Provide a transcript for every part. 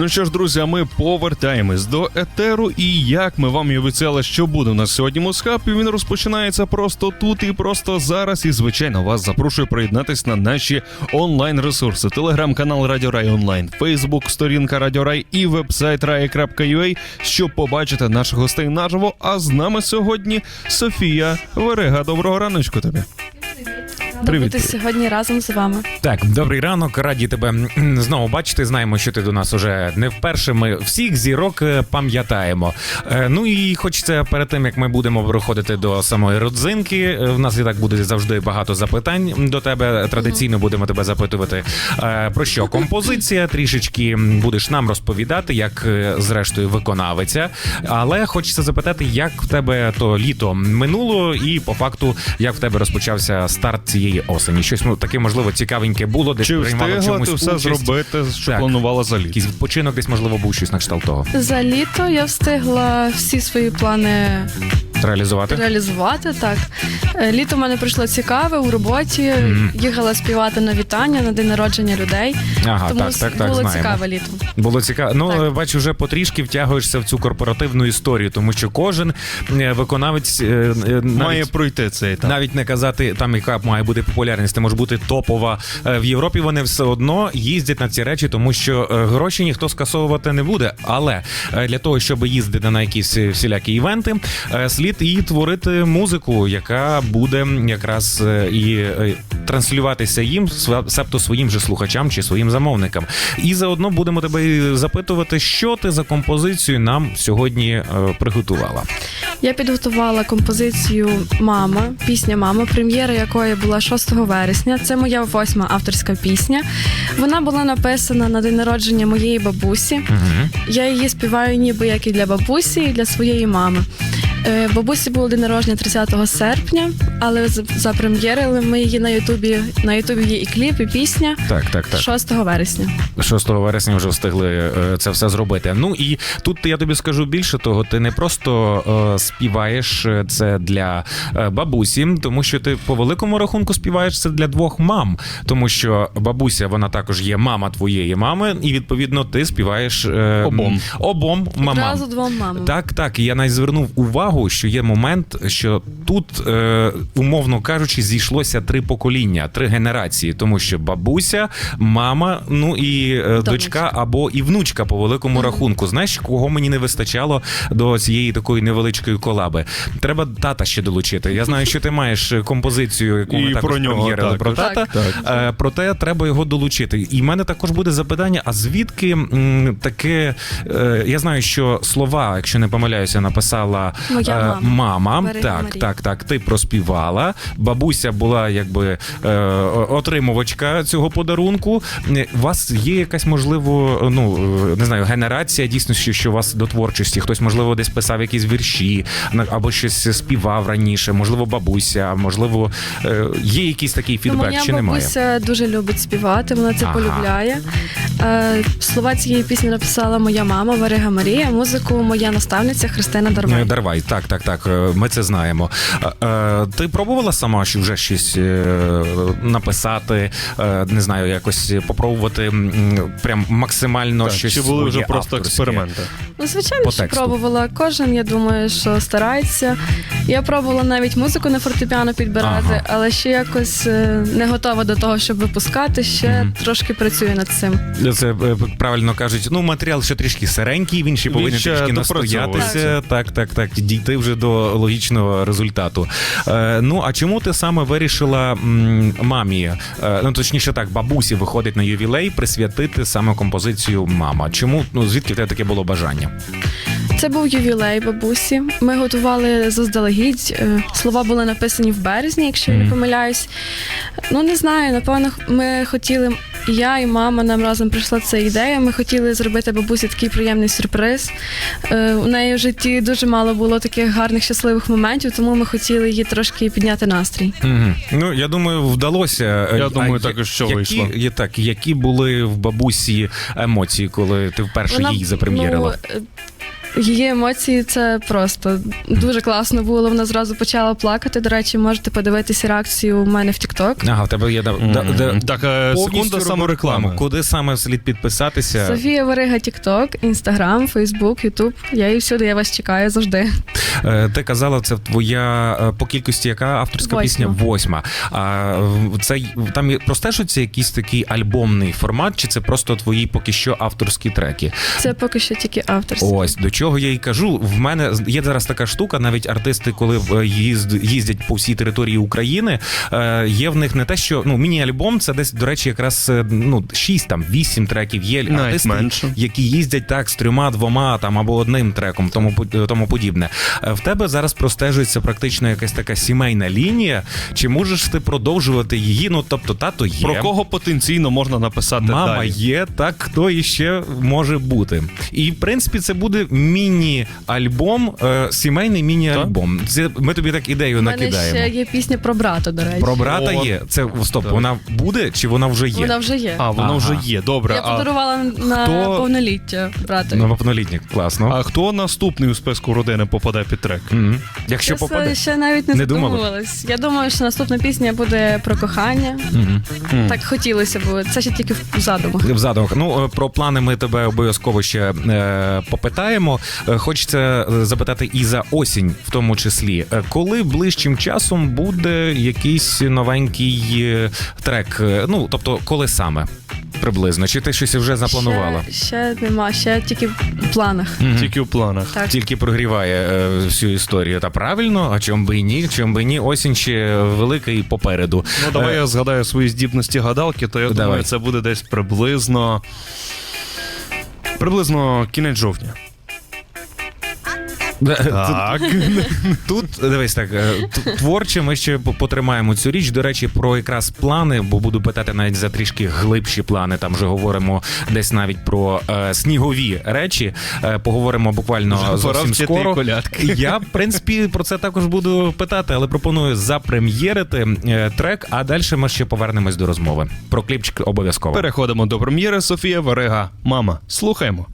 Ну що ж, друзі, ми повертаємось до етеру. І як ми вам і обіцяли, що буде у нас сьогодні мусхаб, і він розпочинається просто тут і просто зараз. І звичайно, вас запрошую приєднатись на наші онлайн ресурси: телеграм-канал Радіо Рай Онлайн, Фейсбук, сторінка Радіо Рай і вебсайт rai.ua, щоб побачити наших гостей наживо. А з нами сьогодні Софія Верега. Доброго раночку тобі. Привіт. бути сьогодні разом з вами. Так, добрий ранок, раді тебе знову бачити. Знаємо, що ти до нас уже не вперше. Ми всіх зірок е, пам'ятаємо. Е, Ну і хочеться перед тим, як ми будемо переходити до самої родзинки. е, В нас і так буде завжди багато запитань до тебе. Традиційно будемо тебе запитувати. Про що композиція? Трішечки будеш нам розповідати, як зрештою виконавиця. Але хочеться запитати, як в тебе то літо минуло, і по факту, як в тебе розпочався старт цієї осені. Щось ну, таке можливо цікавеньке було, десь Чи приймала встигла чомусь ти все участь? зробити, що Так. планувала за літо? Якийсь відпочинок, десь можливо був щось на кшталт того За літо я встигла всі свої плани реалізувати. реалізувати. Так Е, літо в мене пройшло цікаве у роботі. Їхала співати на вітання на день народження людей. Ага, тому так, так, так, було знаємо. цікаве літо. Було цікаво. Ну Так. бачу, вже потрішки втягуєшся в цю корпоративну історію, тому що кожен е, виконавець е, е, навіть... Має пройти цей етап. Навіть не казати там, яка має бути популярність, це може бути топова Е, в Європі. Вони все одно їздять на ці речі, тому що е, гроші ніхто скасовувати не буде. Але е, для того, щоб їздити на якісь е, всілякі івенти, е, слід і творити музику, яка буде якраз е, і е, транслюватися їм, себто своїм же слухачам чи своїм замовникам. І заодно будемо тебе запитувати, що ти за композицію нам сьогодні е, приготувала. Я підготувала композицію Мама, пісня Мама, прем'єра якої була 6 вересня. Це моя восьма авторська пісня. Вона була написана на день народження моєї бабусі. Угу. Я її співаю ніби як і для бабусі, і для своєї мами. Е, Бабусі було день народження 30 серпня, але з- запрем'єрили ми її на Ютубі. На Ютубі є і кліп, і пісня Так, так, так. 6 вересня. 6 вересня вже встигли е, це все зробити. Ну і тут я тобі скажу більше того, ти не просто е, співаєш це для бабусі, тому що ти по великому рахунку співаєш це для двох мам, тому що бабуся вона також є мама твоєї мами, і відповідно ти співаєш Обом. обом мамам. Одразу двом мамам. Так, так. І я навіть звернув увагу, що є момент, що тут, е, умовно кажучи, зійшлося три покоління, три генерації, тому що бабуся, мама, ну і е, дочка або і внучка по великому рахунку. Знаєш, кого мені не вистачало до цієї такої невеличкої колаби? Треба тата ще долучити. Я знаю, що ти маєш композицію, яку І ми також про нього прем'єрили, про тата. Е, проте треба його долучити. І в мене також буде запитання: а звідки м, таке? Е, я знаю, що слова, якщо не помиляюся, написала Моя е, мама. мама. Так, Марія. так, так. Ти проспівала. Бабуся була якби е, отримувачка цього подарунку. Е, У вас є якась можливо, ну е, не знаю, генерація дійсно, що, що у вас до творчості. Хтось, можливо, десь писав якісь вірші або щось співав раніше, можливо, бабуся, можливо, е, є якийсь такий Ну, фідбек, моя чи немає? бабуся дуже любить співати, вона це Ага. полюбляє. Е, слова цієї пісні написала моя мама Варига Марія, музику моя наставниця Христина Дарвай. Е, Дарвай, так, так, так. е, Ми це знаємо. Е, е, Ти пробувала сама вже щось е, написати, е, не знаю, якось попробувати прям максимально Так, щось. чи були вже просто авторське? експерименти? Ну, звичайно, По що тексту. пробувала. Кожен, я думаю, що старається. Я пробувала навіть музику на фортепіано підбирати, Ага. але ще якось е, не готова до того, щоб випускати. Ще Мгм. трошки працюю над цим. Це правильно кажуть. Ну, матеріал ще трішки сиренький, він ще Він повинен ще трішки настоятися. Так, так, так. Дійти вже до логічного результату. Е, ну а чому ти саме вирішила м, мамі? Е, ну точніше так, бабусі виходить на ювілей присвятити саме композицію Мама. Чому ну звідки в тебе таке було бажання? Це був ювілей бабусі. Ми готували заздалегідь. Е, Слова були написані в березні, якщо я не помиляюсь. Ну не знаю, напевно, ми хотіли. Я і мама нам разом прийшла ця ідея. Ми хотіли зробити бабусі такий приємний сюрприз. Е, У неї в житті дуже мало було таких гарних щасливих моментів, тому ми хотіли їй трошки підняти настрій. Угу. Ну я думаю, вдалося. Я А думаю, я- також, що які, вийшло. Є, так, які були в бабусі емоції, коли ти вперше її запрем'єрила? Ну, е, Її емоції це просто дуже класно було. Вона зразу почала плакати. До речі, можете подивитися реакцію у мене в TikTok. Ага, в тебе є да, да, да, Так, е, повністю секунда самореклами. рекламу. Куди саме слід підписатися? Софія Варига, TikTok, Instagram, Facebook, YouTube. Я і всюди, я вас чекаю завжди. Е, Ти казала, це твоя е, по кількості яка авторська Восьма. пісня? Восьма. А в- це там є- простежується якийсь такий альбомний формат, чи це просто твої поки що авторські треки? Це поки що тільки авторські. Ось до чого я й кажу. В мене є зараз така штука, навіть артисти, коли е, їзд, їздять по всій території України, є в них не те, що ну міні-альбом, це десь, до речі, якраз ну 6 там 8 треків. Є Навіть артисти, менше. які їздять так з трьома, двома там або одним треком, тому по- тому подібне. Е, В тебе зараз простежується практично якась така сімейна лінія. Чи можеш ти продовжувати її? Ну тобто, тато є. Про кого потенційно можна написати Мама далі? є, так хто іще може бути. І в принципі це буде міні-альбом, е, сімейний міні-альбом. Це ми тобі так ідею У мене ще є пісня про брата, до речі. Про брата О, є. Це стоп, так. вона буде чи вона вже є? Вона вже є. А, воно Ага. вже є. Добре. Я а, подарувала на хто- повноліття брату. Новоповнолітнік, класно. а хто наступний у списку родини попаде трек? Мгм. Якщо Я попаде. ще навіть не, Не задумувалась. Я думаю, що наступна пісня буде про кохання. Мгм. Так хотілося б. Це ще тільки в задумах. В задумах. Ну е, про плани ми тебе обов'язково ще е, попитаємо. Е, Хочеться е, запитати і за осінь, в тому числі, Е, коли ближчим часом буде якийсь новенький е, трек? Е, Ну тобто, коли саме приблизно? Чи ти щось вже запланувала? Ще, ще нема, ще тільки в планах. Мгм. Тільки в планах. Так. Тільки прогріває е, всю історію. Та правильно, а чом би і ні? Чом би і ні? Осінь ще велика і попереду. Ну, давай Е, я згадаю свої здібності гадалки, то я Давай. думаю, це буде десь приблизно. Приблизно кінець жовтня. Так. Тут дивись так, е, т- творче ми ще по- потримаємо цю річ. До речі, про якраз плани, бо буду питати навіть за трішки глибші плани. Там вже говоримо десь навіть про е, снігові речі. Е, поговоримо буквально зовсім скоро. колядки. Я в принципі про це також буду питати, але пропоную запрем'єрити е, трек. А далі ми ще повернемось до розмови. Про кліпчик обов'язково. Переходимо до прем'єри Софія Варега. Мама, слухаємо.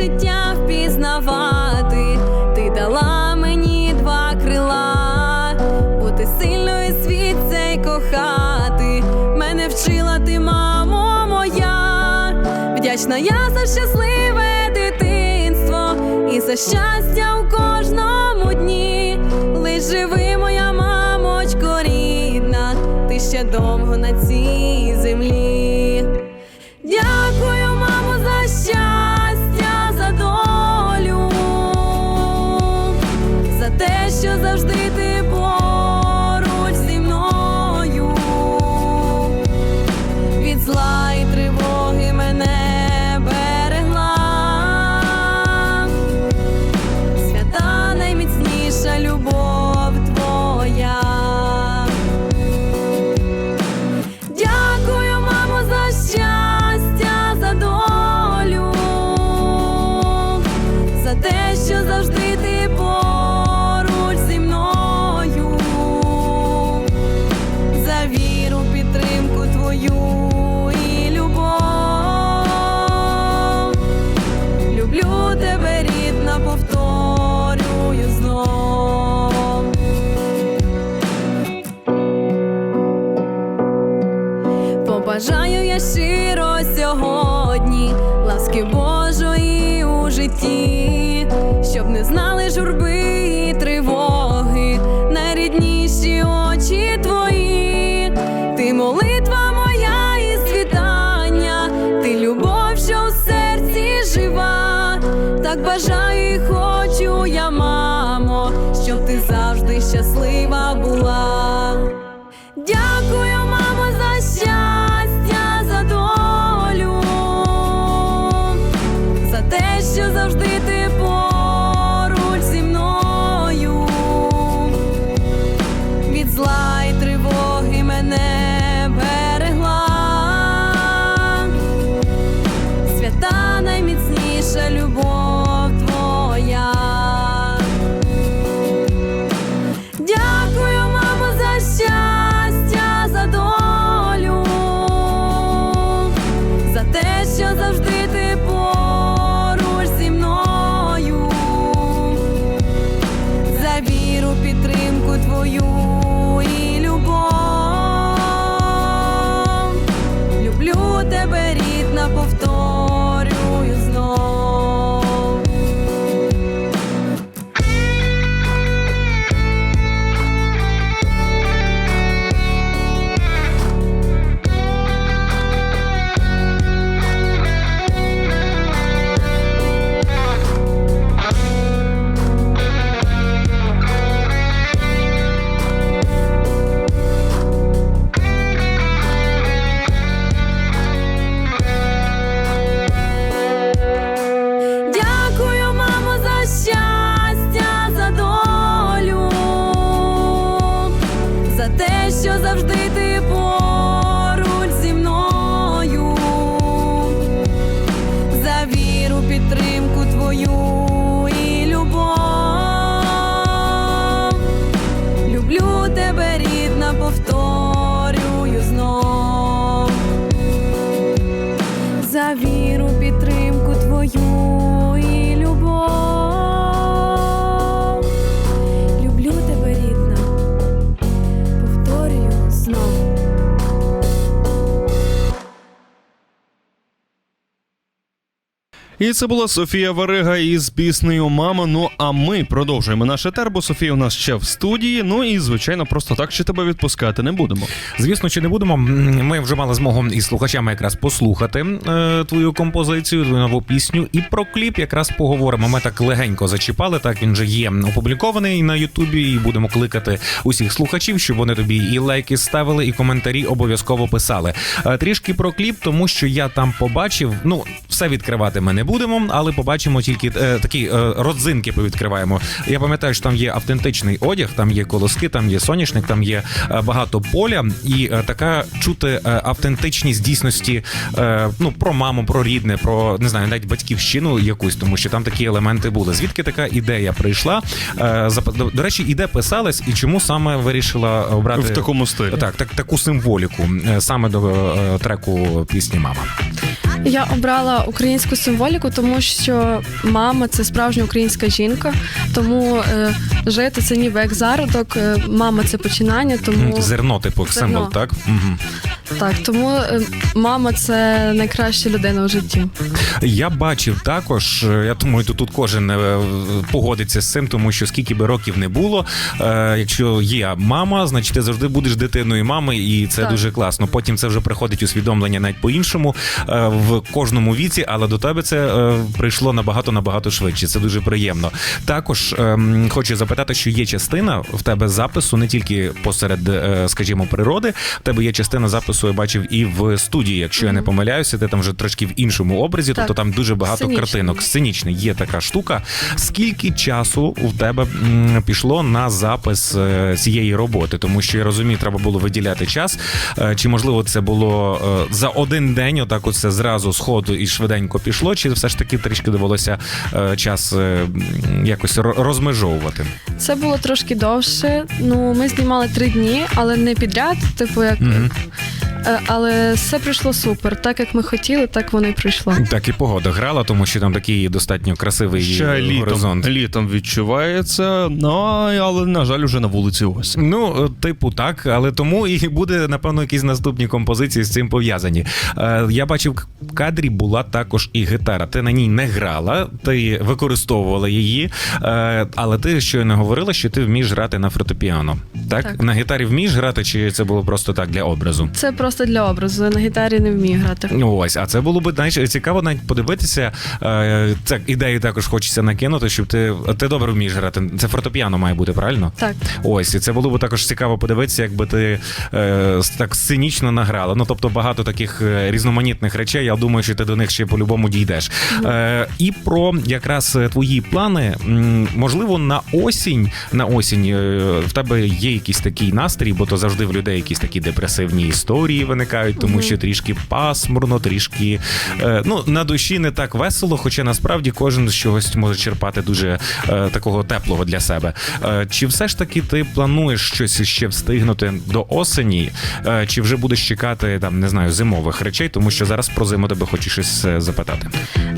Життя впізнавати, ти дала мені два крила, бути сильною світ цей кохати. Мене вчила ти, мамо моя, вдячна я за щасливе дитинство і за щастя у кожному дні. Лиш живи, І це була Софія Варига із піснею Мама. Ну а ми продовжуємо наш етер, бо Софія у нас ще в студії. Ну і звичайно, просто так ще тебе відпускати не будемо. Звісно, чи не будемо. Ми вже мали змогу із слухачами якраз послухати е, твою композицію, твою нову пісню. І про кліп якраз поговоримо. Ми так легенько зачіпали. Так він же є опублікований на Ютубі. І будемо кликати усіх слухачів, щоб вони тобі і лайки ставили, і коментарі обов'язково писали. Е, трішки про кліп, тому що я там побачив. Ну, все відкривати ми не будемо, але побачимо тільки е, такі е, родзинки. Повідкриваємо. Я пам'ятаю, що там є автентичний одяг, там є колоски, там є соняшник, там є е, багато поля, і е, така чути е, автентичність дійсності. е, Ну про маму, про рідне, про не знаю, навіть батьківщину якусь, тому що там такі елементи були. Звідки така ідея прийшла? Е, До, до речі, іде писалась, і чому саме вирішила обрати В такому стилі. так, так таку символіку е, саме до е, треку пісні Мама. Я обрала українську символіку, тому що мама це справжня українська жінка. Тому е, жити це ніби як зародок, е, мама це починання. Тому Зерно, типу, Зерно. символ, так? Угу. так, тому е, мама це найкраща людина у житті. Я бачив також. е, Я думаю, тут, тут кожен е, погодиться з цим, тому що скільки би років не було. е, Якщо є мама, значить ти завжди будеш дитиною мами, і це Так. дуже класно. Потім це вже приходить усвідомлення навіть по-іншому е, в кожному віці, але до тебе це е, прийшло набагато набагато швидше. Це дуже приємно. Також ем, хочу запитати, що є частина в тебе запису не тільки посеред, е, скажімо, природи. В тебе є частина запису, я бачив і в студії. Якщо я не помиляюся, ти там вже трошки в іншому образі, Так. тобто там дуже багато Сценічний. картинок. Сценічний є така штука. Скільки часу у тебе м, пішло на запис е, цієї роботи? Тому що я розумію, треба було виділяти час. Е, Чи можливо це було е, за один день? Отак, оце зразу сходу і швиденько пішло? Чи все ж таки трішки довелося е, час е, якось розмежовувати? Це було трошки довше. Ну, ми знімали три дні, але не підряд, типу як. Мгм. Е, Але все прийшло супер. Так як ми хотіли, так воно й прийшло. Так і погода грала, тому що там такий достатньо красивий Ще літом, горизонт. літом відчувається, ну але на жаль, уже на вулиці осінь. Ну, е, типу, так, але тому і буде, напевно, якісь наступні композиції з цим пов'язані. Е, я бачив, в кадрі була також і гітара. Ти на ній не грала, ти використовувала її, е, але ти щойно говорила, що ти вмієш грати на фортепіано. Так? Так. На гітарі вмієш грати, чи це було просто так для образу? Це просто для образу. На гітарі не вмію грати. Ось, а це було б знаєш, цікаво навіть подивитися. Е, так, ідею також хочеться накинути, щоб ти, ти добре вмієш грати. Це фортепіано має бути, правильно? Так. Ось, і це було б також цікаво подивитися, якби ти е, так сценічно награла. Ну тобто багато таких е, різноманітних речей. Я думаю, що ти до них ще по-любому дійдеш. Е, і про якраз е, твої плани. Можливо, на осінь, на осінь е, в тебе є якийсь такий настрій, бо то завжди в людей якісь такі депресивні історії виникають, тому що трішки пасмурно, трішки е, ну на душі не так весело, хоча насправді кожен з чогось може черпати дуже е, такого теплого для себе. Е, чи все ж таки ти плануєш щось ще встигнути до осені, е, чи вже будеш чекати там, не знаю, зимових речей, тому що зараз про зиму тебе хочу щось запитати.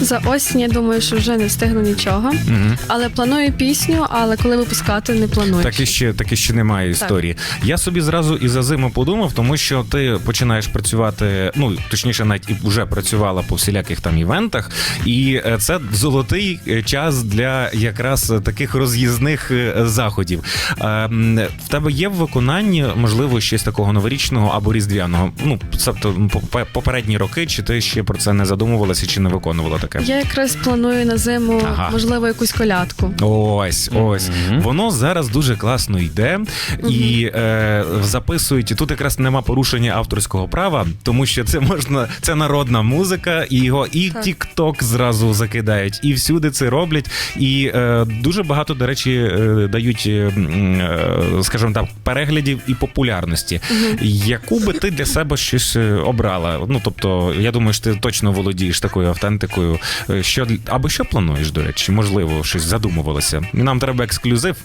За осінь я думаю, що вже не встигну нічого. Угу. Але планую пісню, але коли випускати, не планую. Так і ще так і ще немає історії. Я собі зразу і за зиму подумав, тому що ти починаєш працювати, ну точніше, навіть і вже працювала по всіляких там івентах, і е, це золотий е, час для якраз таких роз'їзних е, заходів. В тебе є в виконанні можливо щось такого новорічного або різдвяного? Ну тобто попе- попередні роки, чи ти ще про це не задумувалася, чи не виконувала таке? Я якраз планую на зиму, Ага. можливо, якусь колядку. Ось, ось. Мгм. Воно зараз дуже класно йде і е, записують. і Тут якраз нема порушення авторського права, тому що це можна, це народна музика, і його і. TikTok зразу закидають, і всюди це роблять. І е, дуже багато, до речі, е, дають, е, е, скажімо так, переглядів і популярності. Яку би ти для себе щось е, обрала? Ну тобто, я думаю, що ти точно володієш такою автентикою. Е, Що або що плануєш, до речі, можливо, щось задумувалося. Нам треба ексклюзив.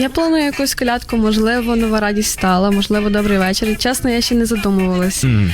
Я планую якусь колядку, можливо, нова радість стала, можливо, добрий вечір. Чесно, я ще не задумувалась, М,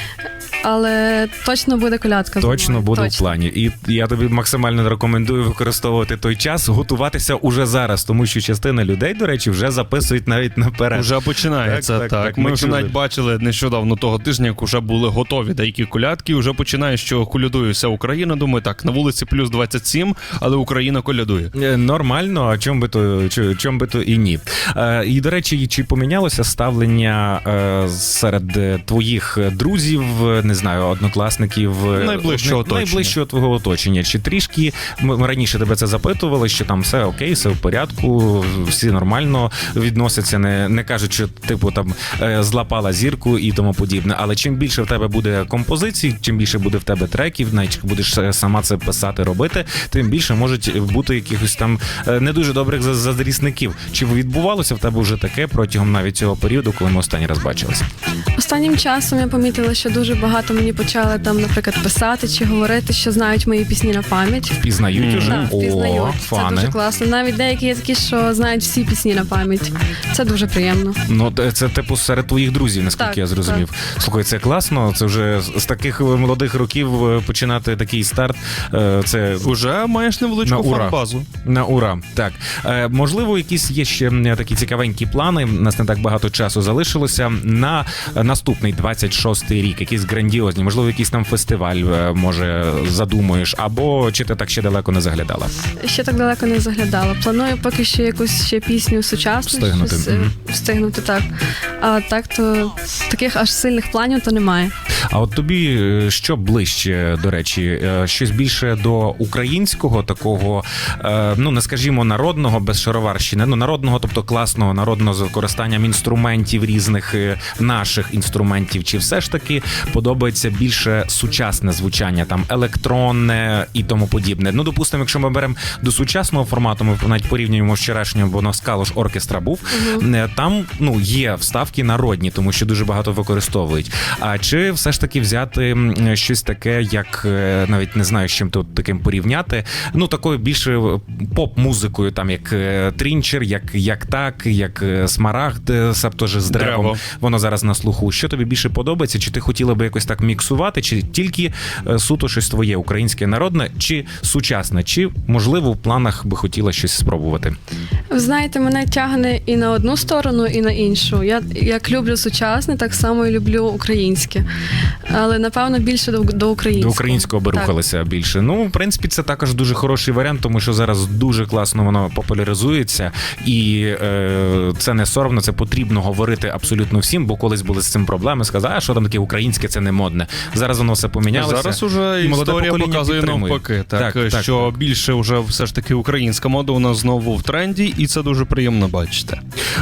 але точно буде колядка. Точно буде в плані. І я тобі максимально рекомендую використовувати той час, готуватися уже зараз, тому що частина людей, до речі, вже записують навіть наперед. Уже починається. Так, Так, так, так, Ми, ми вже навіть бачили нещодавно того тижня, як вже були готові деякі колядки. Вже починає, що колядує вся Україна. Думаю, так на вулиці плюс 27, але Україна колядує. Е, Нормально, а чом би то чо- чом би то і ні. Е, і до речі, чи помінялося ставлення е, серед твоїх друзів, не знаю, однокласників е, Найближчого оточення. найближчого твого оточення? Чи трішки ми раніше тебе це запитували, що там все окей, все в порядку, всі нормально відносяться, не, не кажуть, що типу там е, злапала зірку і тому подібне. Але чим більше в тебе буде композицій, чим більше буде в тебе треків, навіть будеш сама це писати, робити, тим більше можуть бути якихось там е, не дуже добрих за- заздрісників. Чи відбувалося в тебе вже таке протягом навіть цього періоду, коли ми останній раз бачилися? Останнім часом я помітила, що дуже багато мені почали там, наприклад, писати чи говорити, що знають мої пісні на пам'ять. Пізнають уже? Так, впізнають. О, Це фани. дуже класно. Навіть деякі є такі, що знають всі пісні на пам'ять. Це дуже приємно. Ну, т- це типу серед твоїх друзів, наскільки Так, я зрозумів. Слухай, це класно. Це вже з- з таких молодих років е, починати такий старт. е, Це Уже маєш На невеличку ура. фан-базу. На ура. Так. Е, можливо, якісь є ще м, такі цікавенькі плани. У нас не так багато часу залишилося. На е, наступний 26-й рік, якісь грандіозні, можливо, якийсь там фестиваль, е, може, задумуєш, або чи ти так ще далеко не заглядала? Ще так далеко не заглядала. Планую поки що якусь ще пісню сучасну Встигнути, щось, mm -hmm. встигнути так. А так то таких аж сильних планів то немає. А от тобі е, що ближче, до речі, Е, щось більше до українського такого, е, ну не скажімо, народного без шароварщини, ну народного, тобто класного народного з використанням інструментів різних наших інструментів, чи все ж таки подобається більше сучасне звучання, там електронне і тому подібне. Ну, допустимо, якщо ми беремо до сучасного формату, ми навіть порівнюємо вчорашнього, бо нас Калош оркестра був. е, Там ну є вставки народні, тому що дуже багато використовують. А чи все ж таки взяти щось таке, як е, навіть не знаю, з чим тут таким порівняти? Ну такою більше поп-музикою, там як е, Трінчер, як, як так, як е, Смарагд, ж з древом. Древо. Воно зараз на слуху. Що тобі більше подобається? Чи ти хотіла би якось так міксувати, чи тільки суто щось твоє українське народне, чи сучасне, чи можливо в планах би хотіла щось спробувати? Ви знаєте, мене тягне і на одну сторону, і на іншу. Я як люблю сучасне, так само і люблю українське. Але напевно більше до, до українського. До українського би Так. рухалися більше. Ну, в принципі, це також дуже хороший варіант, тому що зараз дуже класно воно популяризується, і е, це не соромно, це потрібно говорити абсолютно всім, бо колись були з цим проблеми. Сказали, а що там таке українське, це не модне. Зараз воно все помінялося. Зараз уже історія показує підтримує. навпаки, так, Так, так, що так. більше вже все ж таки українська мода у нас знову в тренді, і це дуже приємно бачити.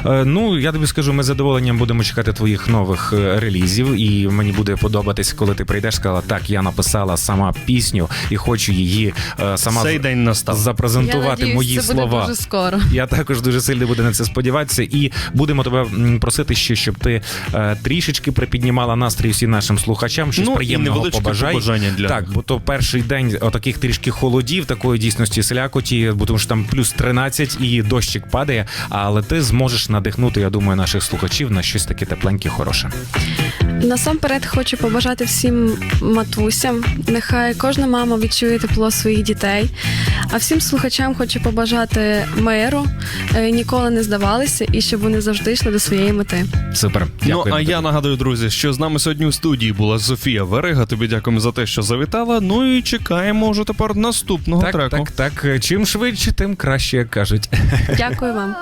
Е, Ну, я тобі скажу, ми з задоволенням будемо чекати твоїх нових е, релізів, і мені буде подобатись, коли ти прийдеш, сказала, так, я написала сама пісню і хочу її е, сама Цей день настав. запрезентувати Я надіюсь, мої це слова. буде дуже скоро. Я також дуже сильно буду на це сподіватися, і будемо тебе просити ще, щоб ти е, трішечки припіднімала настрій всім нашим слухачам. щось Ну, приємного невеличке побажай. побажання для так, бо то перший день отаких трішки холодів, такої дійсності слякоті, бо тому що там плюс 13 і дощик падає. Але ти зможеш надихнути, я думаю, наших слухачів на щось таке тепленьке, хороше. Насамперед хочу побажати всім матусям. Нехай кожна мама відчує тепло своїх дітей. А всім слухачам хочу побажати миру, е, ніколи не здавалися і щоб вони завжди йшли до своєї мети. Супер. Ну Дякуємо а я нагадую, друзі, що з нами сьогодні у студії була Софія Верега. Тобі дякуємо за те, що завітала. Ну і чекаємо вже тепер наступного так, треку. так, так. Чим швидше, тим краще як кажуть. Дякую вам.